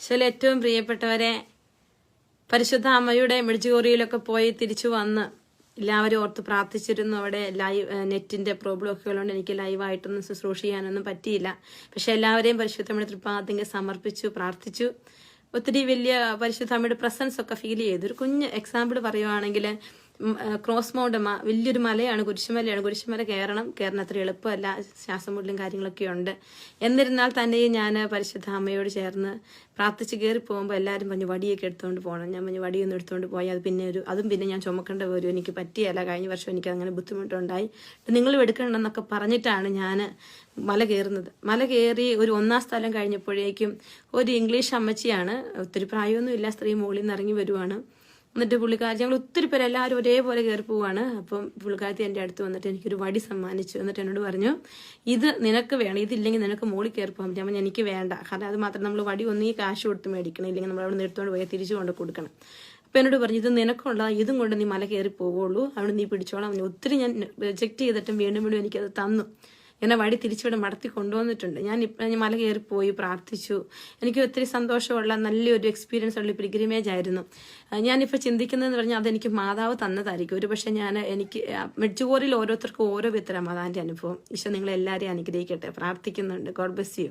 ഈശോയിൽ ഏറ്റവും പ്രിയപ്പെട്ടവരെ പരിശുദ്ധ അമ്മയുടെ മെഡിജോറിയിലൊക്കെ പോയി തിരിച്ചു വന്ന് എല്ലാവരും ഓർത്ത് പ്രാർത്ഥിച്ചിരുന്നു. അവിടെ ലൈവ് നെറ്റിന്റെ പ്രോബ്ലം ഒക്കെ ഉള്ളതുകൊണ്ട് എനിക്ക് ലൈവായിട്ടൊന്നും ശുശ്രൂഷ ചെയ്യാനൊന്നും പറ്റിയില്ല. പക്ഷെ എല്ലാവരെയും പരിശുദ്ധമ്മയുടെ തൃപ്പാദിಗೆ സമർപ്പിച്ചു പ്രാർത്ഥിച്ചു. ഒത്തിരി വലിയ പരിശുദ്ധ അമ്മയുടെ പ്രസൻസ് ഒക്കെ ഫീൽ ചെയ്തു. ഒരു കുഞ്ഞ് എക്സാമ്പിൾ പറയുവാണെങ്കിൽ ക്രോസ് മൗണ്ട് വലിയൊരു മലയാണ് കുരിശുമലയാണ്. കുരിശുമല കയറണം കയറണം അത്ര എളുപ്പമല്ല. ശ്വാസം മുട്ടലും കാര്യങ്ങളൊക്കെ ഉണ്ട്. എന്നിരുന്നാൽ തന്നെയും ഞാൻ പരിശുദ്ധ അമ്മയോട് ചേർന്ന് പ്രാർത്ഥിച്ച് കയറി പോകുമ്പോൾ എല്ലാവരും പറഞ്ഞു വടിയൊക്കെ എടുത്തുകൊണ്ട് പോകണം ഞാൻ പറഞ്ഞു വടിയൊന്നും എടുത്തുകൊണ്ട് പോയി അത് പിന്നെ ഒരു അതും പിന്നെ ഞാൻ ചുമക്കേണ്ട വരും എനിക്ക് പറ്റിയല്ല. കഴിഞ്ഞ വർഷം എനിക്ക് അങ്ങനെ ബുദ്ധിമുട്ടുണ്ടായി. നിങ്ങളും എടുക്കണമെന്നൊക്കെ പറഞ്ഞിട്ടാണ് ഞാൻ മല കയറുന്നത്. മല കയറി ഒരു ഒന്നാം സ്ഥലം കഴിഞ്ഞപ്പോഴേക്കും ഒരു ഇംഗ്ലീഷ് അമ്മച്ചിയാണ് ഒത്തിരി പ്രായമൊന്നുമില്ല സ്ത്രീ മുകളിൽ നിന്ന് ഇറങ്ങി വരുവാണ്. എന്നിട്ട് പുള്ളിക്കാരി ഞങ്ങൾ ഒത്തിരി പേര് എല്ലാവരും ഒരേപോലെ കയറി പോവാണ്. അപ്പം പുള്ളിക്കാരത്തി എന്റെ അടുത്ത് വന്നിട്ട് എനിക്കൊരു വടി സമ്മാനിച്ചു. എന്നിട്ട് എന്നോട് പറഞ്ഞു ഇത് നിനക്ക് വേണം. ഇതില്ലെങ്കിൽ നിനക്ക് മോളിൽ കയറി പോകാൻ പറ്റും അപ്പം എനിക്ക് വേണ്ട. കാരണം അത് മാത്രം നമ്മൾ വടി ഒന്നീ കാശ് കൊടുത്ത് മേടിക്കണം. ഇല്ലെങ്കിൽ നമ്മൾ അവിടെ നിന്ന് എടുത്തുകൊണ്ട് തിരിച്ചു കൊണ്ട് കൊടുക്കണം. അപ്പം എന്നോട് പറഞ്ഞു ഇത് നിനക്കുള്ള ഇതും കൊണ്ട് നീ മല കയറി പോവുള്ളൂ. അവിടെ നീ പിടിച്ചോളാം. ഒത്തിരി ഞാൻ റിജക്റ്റ് ചെയ്തിട്ടും വീണ്ടും വീണ്ടും എനിക്കത് തന്നു. എന്നെ വടി തിരിച്ചിവിടെ മടത്തി കൊണ്ടുവന്നിട്ടുണ്ട്. ഞാൻ ഇപ്പം മല കയറി പോയി പ്രാർത്ഥിച്ചു. എനിക്ക് ഒത്തിരി സന്തോഷമുള്ള നല്ലൊരു എക്സ്പീരിയൻസ് ഉള്ള പിൽഗ്രിമേജ് ആയിരുന്നു. ഞാനിപ്പോൾ ചിന്തിക്കുന്നതെന്ന് പറഞ്ഞാൽ അതെനിക്ക് മാതാവ് തന്നതായിരിക്കും. ഒരു പക്ഷേ ഞാൻ എനിക്ക് മെഡ്ജുകോറിൽ ഓരോരുത്തർക്കും ഓരോ വിത്തരം അതാന്റെ അനുഭവം. ഈശോ നിങ്ങളെല്ലാവരെയും അനുഗ്രഹിക്കട്ടെ. പ്രാർത്ഥിക്കുന്നുണ്ട്. God bus U